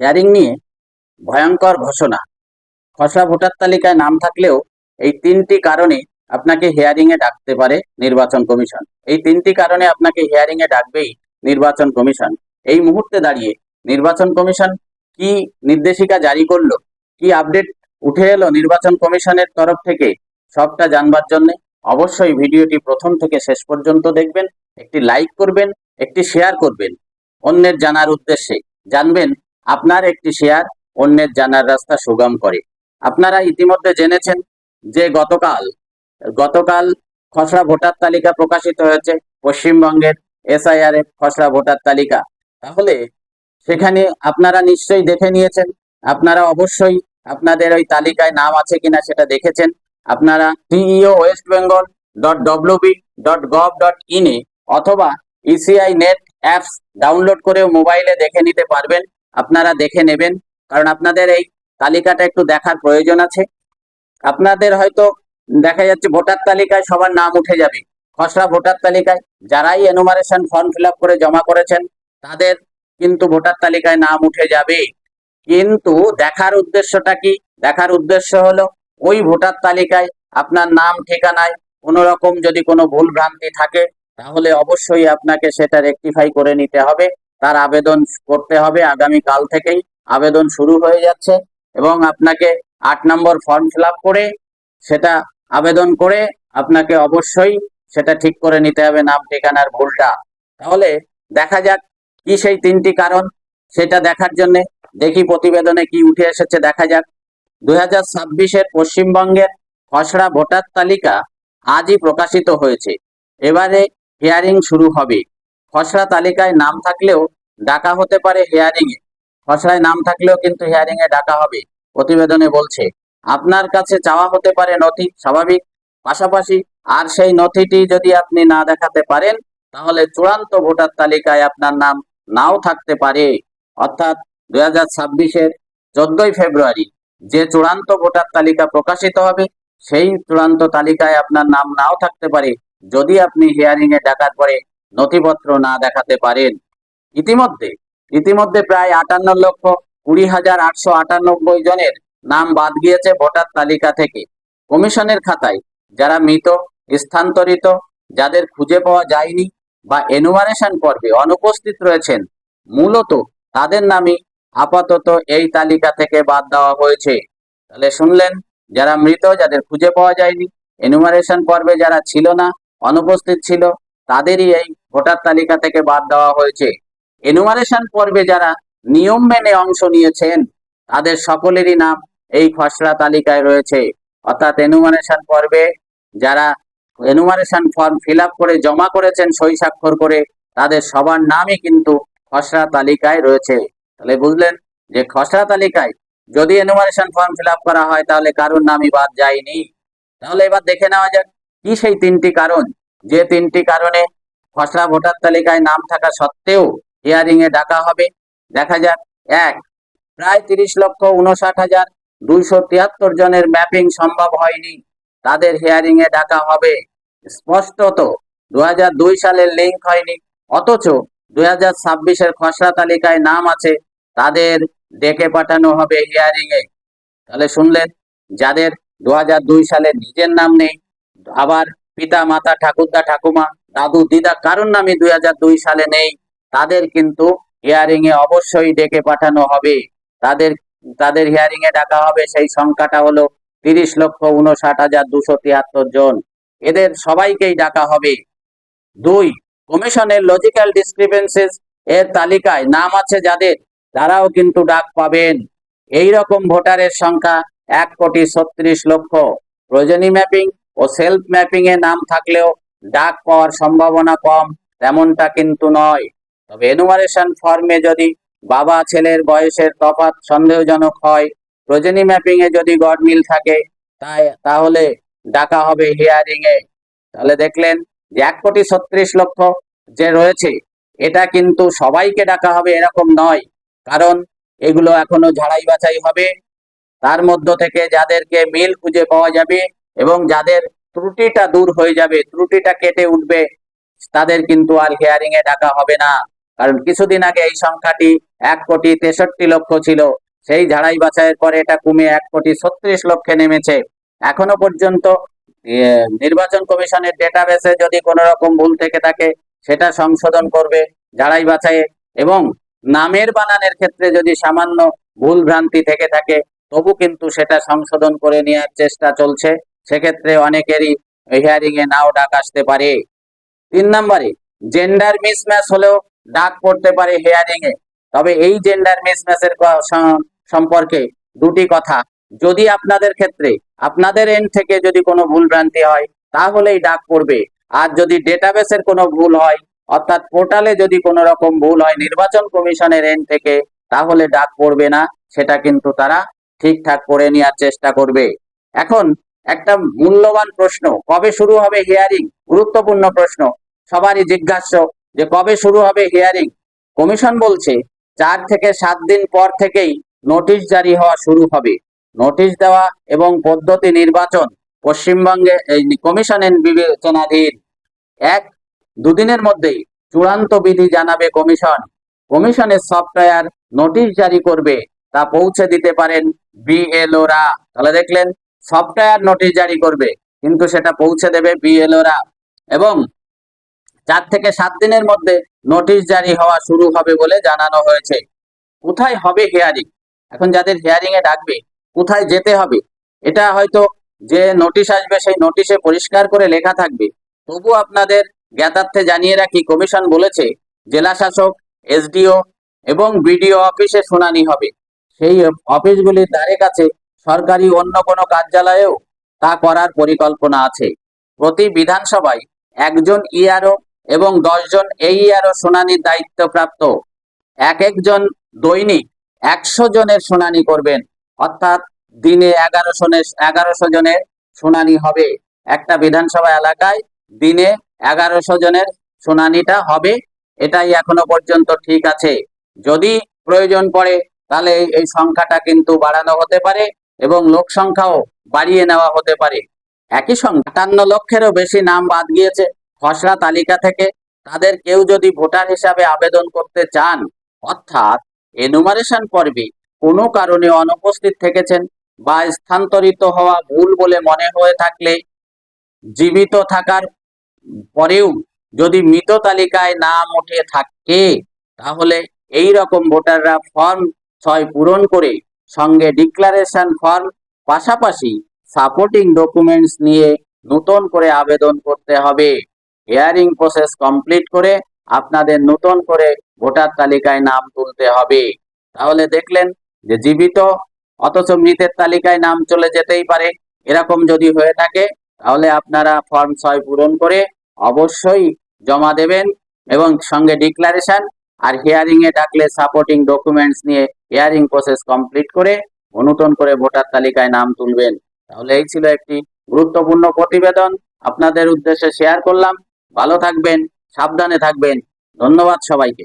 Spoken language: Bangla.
হিয়ারিং নিয়ে ভয়ঙ্কর ঘোষণা। খসড়া ভোটার তালিকায় নাম থাকলেও এই তিনটি কারণে আপনাকে হিয়ারিং এ ডাকতে পারে নির্বাচন কমিশন। এই তিনটি কারণে আপনাকে হিয়ারিং এ ডাকবেই নির্বাচন কমিশন। এই মুহূর্তে দাঁড়িয়ে নির্বাচন কমিশন কি নির্দেশিকা জারি করল, কি আপডেট উঠে এলো নির্বাচন কমিশনের তরফ থেকে সবটা জানবার জন্য অবশ্যই ভিডিওটি প্রথম থেকে শেষ পর্যন্ত দেখবেন, একটি লাইক করবেন, একটি শেয়ার করবেন। অন্যের জানার উদ্দেশ্যে জানবেন আপনার একটি শেয়ার অন্যের জানার রাস্তা সুগম করে। আপনারা ইতিমধ্যে জেনেছেন যে গতকাল গতকাল খসড়া ভোটার তালিকা প্রকাশিত হয়েছে পশ্চিমবঙ্গের এসআইআর এর খসড়া ভোটার তালিকা। তাহলে সেখানে আপনারা নিশ্চয়ই দেখে নিয়েছেন, আপনারা অবশ্যই আপনাদের ওই তালিকায় নাম আছে কিনা সেটা দেখেছেন। আপনারা CEO West Bengal dot WB dot gov dot ইনে অথবা ইসিআই নেট অ্যাপস ডাউনলোড করে মোবাইলে দেখে নিতে পারবেন। আপনারা দেখে নেবেন। কারণ আপনাদের এই তালিকাটা একটু দেখার প্রয়োজন আছে। আপনাদের হয়তো দেখা যাচ্ছে ভোটার তালিকায় সবার নাম উঠে যাবে। খসড়া ভোটার তালিকায় যারাই এনুমারেশন ফর্ম ফিল করে জমা করেছেন, তাদের কিন্তু ভোটার তালিকায় নাম উঠে যাবে। কিন্তু দেখার উদ্দেশ্যটা কি? দেখার উদ্দেশ্য হলো ওই ভোটার তালিকায় আপনার নাম, ঠিকানায় কোনো রকম যদি কোনো ভুল ভ্রান্তি থাকে, তাহলে অবশ্যই আপনাকে সেটা রেকটিফাই করে নিতে হবে। তার আবেদন করতে হবে আগামী কাল থেকেই। আবেদন শুরু হয়ে যাচ্ছে এবং আপনাকে আট নম্বর ফর্ম ফিল করে সেটা আবেদন করে আপনাকে অবশ্যই সেটা ঠিক করে নিতে হবে নাম ঠিকানার ভুলটা। তাহলে দেখা যাক কি সেই তিনটি কারণ। সেটা দেখার জন্য দেখি প্রতিবেদনে কি উঠে এসেছে, দেখা যাক। দুই হাজার ছাব্বিশের পশ্চিমবঙ্গের খসড়া ভোটার তালিকা আজই প্রকাশিত হয়েছে। এবারে হিয়ারিং শুরু হবে। খসড়া তালিকায় নাম থাকলেও ডাকা হতে পারে হিয়ারিং এ। খসড়ায় নাম থাকলেও কিন্তু হিয়ারিং এ ডাকা হবে, প্রতিবেদনে বলছে। আপনার কাছে চাওয়া হতে পারে নথি, স্বাভাবিক। পাশাপাশি আর সেই নথিটি যদি আপনি না দেখাতে পারেন, তাহলে চূড়ান্ত ভোটার তালিকায় আপনার নাম নাও থাকতে পারে। অর্থাৎ দুই হাজার ছাব্বিশের চোদ্দই ফেব্রুয়ারি যে চূড়ান্ত ভোটার তালিকা প্রকাশিত হবে, সেই চূড়ান্ত তালিকায় আপনার নাম নাও থাকতে পারে। যদি আপনি হিয়ারিং এ ডাকার পরে নথিপত্র না দেখাতে পারেন। ইতিমধ্যে ইতিমধ্যে প্রায় আটান্ন লক্ষ কুড়ি হাজার আটশো আটানব্বই জনের নাম বাদ গিয়েছে ভোটার তালিকা থেকে। কমিশনের খাতায় যারা মৃত, স্থানান্তরিত, যাদের খুঁজে পাওয়া যায়নি বা এনুমারেশন পর্বে অনুপস্থিত রয়েছেন, মূলত তাদের নামই আপাতত এই তালিকা থেকে বাদ দেওয়া হয়েছে। তাহলে শুনলেন, যারা মৃত, যাদের খুঁজে পাওয়া যায়নি এনুমারেশন পর্বে যারা ছিল না, অনুপস্থিত ছিল তাদেরই এই ভোটার তালিকা থেকে বাদ দেওয়া হয়েছে। এনুমারেশন পর্বে যারা নিয়ম মেনে অংশ নিয়েছেন, তাদের সকলেরই নাম এই খসড়া তালিকায় রয়েছে। অর্থাৎ এনুমারেশন পর্বে যারা এনুমারেশন ফর্ম ফিল করে জমা করেছেন, সই স্বাক্ষর করে, তাদের সবার নামই কিন্তু খসড়া তালিকায় রয়েছে। তাহলে বুঝলেন যে খসড়া তালিকায় যদি এনুমারেশন ফর্ম ফিল করা হয়, তাহলে কারোর নামই বাদ যায়নি। তাহলে এবার দেখে নেওয়া যাক কি সেই তিনটি কারণ। যে তিনটি কারণে খসড়া ভোটার তালিকায় নাম থাকা সত্ত্বেও হিয়ারিং এ ডাকা হবে। দেখা যাক, এক, প্রায় তিরিশ লক্ষ উনষাট হাজার দুইশো তিয়াত্তর জনের ম্যাপিং সম্ভব হয়নি। তাদের হিয়ারিং এ ডাকা হবে। স্পষ্টত দু সালের লিঙ্ক হয়নি। অথচ দুই হাজার ছাব্বিশের খসড়া তালিকায় নাম আছে, তাদের ডেকে পাঠানো হবে হিয়ারিং এ। তাহলে শুনলেন, যাদের দু সালে নিজের নাম নেই, আবার পিতা, মাতা, ঠাকুরদা, ঠাকুমা, দাদু, দিদা কারোর নামে দুই দুই সালে নেই, তাদের কিন্তু হিয়ারিং এ অবশ্যই ডেকে পাঠানো হবে। তাদের তাদের হিয়ারিং এ ডাকা হবে, সেই সংখ্যাটা হলো তিরিশ লক্ষ উনষাট হাজার দুশো তিয়াত্তর জন। এদের সবাইকেই ডাকা হবে। দুই, কমিশনের লজিক্যাল ডিসক্রিপেন্সিস এর তালিকায় নাম আছে যাদের, তারাও কিন্তু ডাক পাবেন। এই রকম ভোটারের সংখ্যা এক কোটি ছত্রিশ লক্ষ। প্রয়োজনী ম্যাপিং ও সেলফ ম্যাপিং এ নাম থাকলেও ডাক পাওয়ার সম্ভাবনা কম, তেমনটা কিন্তু নয়। তবে এনুমারেশন ফর্মে যদি বাবা ছেলের বয়সের তফাৎ সন্দেহজনক হয় প্রয়োজনী ম্যাপিং এ যদি গডমিল থাকে, তাই তাহলে ডাকা হবে হিয়ারিং এ। তাহলে দেখলেন যে এক কোটি ছত্রিশ লক্ষ যে রয়েছে, এটা কিন্তু সবাইকে ডাকা হবে এরকম নয়। কারণ এগুলো এখনও ঝাড়াই বাছাই হবে। তার মধ্য থেকে যাদেরকে মিল খুঁজে পাওয়া যাবে এবং যাদের ত্রুটিটা দূর হয়ে যাবে, ত্রুটিটা কেটে উঠবে, তাদের কিন্তু আর হিয়ারিং এ ডাকা হবে না। কারণ কিছুদিন আগে এই সংখ্যাটি এক কোটি তেষট্টি লক্ষ ছিল। সেই ঝাড়াই বাছাইয়ের পরে এটা কমে এক কোটি ছত্রিশ লক্ষে নেমেছে। এখনও পর্যন্ত নির্বাচন কমিশনের ডেটাবেসে যদি কোনো রকম ভুল থেকে থাকে, সেটা সংশোধন করবে ঝাড়াই বাছাইয়ে। এবং নামের বানানের ক্ষেত্রে যদি সামান্য ভুল ভ্রান্তি থেকে থাকে, তবু কিন্তু সেটা সংশোধন করে নেওয়ার চেষ্টা চলছে। সেক্ষেত্রে অনেকেরই হিয়ারিং এ নাও ডাক আসতে পারে। তিন নম্বরে জেন্ডার মিসম্যাচ হলেও ডাক পড়তে পারে হিয়ারিং এ। তবে এই জেন্ডার মিসম্যাচের সম্পর্কে দুটি কথা। যদি আপনাদের ক্ষেত্রে, আপনাদের এন্ড থেকে যদি কোনো ভুল ভ্রান্তি হয়, তাহলেই ডাক পড়বে। আর যদি ডেটাবেসের কোনো ভুল হয়, অর্থাৎ পোর্টালে যদি কোনো রকম ভুল হয় নির্বাচন কমিশনের এন্ড থেকে, তাহলে ডাক পড়বে না। সেটা কিন্তু তারা ঠিকঠাক করে নেওয়ার চেষ্টা করবে। এখন একটা মূল্যবান প্রশ্ন, কবে শুরু হবে হিয়ারিং গুরুত্বপূর্ণ প্রশ্ন, সবারই জিজ্ঞাস্য যে কবে শুরু হবে হিয়ারিং কমিশন বলছে, চার থেকে সাত দিন পর থেকেই নোটিশ জারি হওয়া শুরু হবে। নোটিশ দেওয়া এবং পদ্ধতি নির্বাচন পশ্চিমবঙ্গে কমিশনের বিবেচনাধীন। এক, দুদিনের মধ্যেই চূড়ান্ত বিধি জানাবে কমিশন। কমিশনের সফটওয়্যার নোটিশ জারি করবে, তা পৌঁছে দিতে পারেন বিএলওরা তাহলে দেখলেন সফটওয়্যার নোটিশ জারি করবে, কিন্তু সেটা পৌঁছে দেবে বিএলওরা এবং চার থেকে সাত দিনের মধ্যে নোটিশ জারি হওয়া শুরু হবে বলে জানানো হয়েছে। কোথায় হবে হিয়ারিং এখন যাদের হিয়ারিং এ ডাকবে, কোথায় যেতে হবে? এটা হয়তো যে নোটিশ আসবে, সেই নোটিশে পরিষ্কার করে লেখা থাকবে। তবু আপনাদের জ্ঞাতার্থে জানিয়ে রাখি, কমিশন বলেছে জেলা শাসক এসডিও এবং বিডিও অফিসে শুনানি হবে। সেই অফিসগুলির ধারে কাছে সরকারি অন্য কোনো কার্যালয়েও তা করার পরিকল্পনা আছে। প্রতি বিধানসভায় একজন ইআরও এবং দশজন এই এইআরও শুনানির দায়িত্বপ্রাপ্ত। এক একজন দৈনিক একশো জনের শুনানি করবেন, অর্থাৎ দিনে এগারোশো এগারোশো জনের শুনানি হবে। একটা বিধানসভা এলাকায় দিনে এগারোশো জনের শুনানিটা হবে, এটাই এখনও পর্যন্ত ঠিক আছে। যদি প্রয়োজন পড়ে, তাহলে এই সংখ্যাটা কিন্তু বাড়ানো হতে পারে। এবং লোক সংখ্যাও বাড়িয়ে নেওয়া হতে পারে। একই সঙ্গে আটান্ন লক্ষেরও বেশি নাম বাদ গিয়েছে খসড়া তালিকা থেকে। তাদের কেউ যদি ভোটার হিসাবে আবেদন করতে চান, অর্থাৎ এনুমারেশন পর্বে কোনো কারণে অনুপস্থিত থেকেছেন বা স্থানান্তরিত হওয়া ভুল বলে মনে হয়ে থাকলে জীবিত থাকার পরেও যদি মৃত তালিকায় নাম উঠে থাকে, তাহলে এই রকম ভোটাররা ফর্ম ছয় পূরণ করে সঙ্গে ডিক্লারেশন ফর্ম পাশাপাশি সাপোর্টিং ডকুমেন্টস নিয়ে নতুন করে আবেদন করতে হবে। হিয়ারিং প্রসেস কমপ্লিট করে আপনাদের নতুন করে ভোটার তালিকায় নাম তুলতে হবে। তাহলে দেখলেন যে জীবিত, অথচ মৃতের তালিকায় নাম চলে যেতেই পারে। এরকম যদি হয়ে থাকে, তাহলে আপনারা ফর্ম ছয় পূরণ করে অবশ্যই জমা দেবেন এবং সঙ্গে ডিক্লারেশন আর হিয়ারিং এ ডাকলে সাপোর্টিং ডকুমেন্টস নিয়ে হিয়ারিং প্রসেস কমপ্লিট করে অনুতন করে ভোটার তালিকায় নাম তুলবেন। তাহলে এই ছিল একটি গুরুত্বপূর্ণ প্রতিবেদন। আপনাদের উদ্দেশ্যে শেয়ার করলাম। ভালো থাকবেন, সাবধানে থাকবেন। ধন্যবাদ সবাইকে।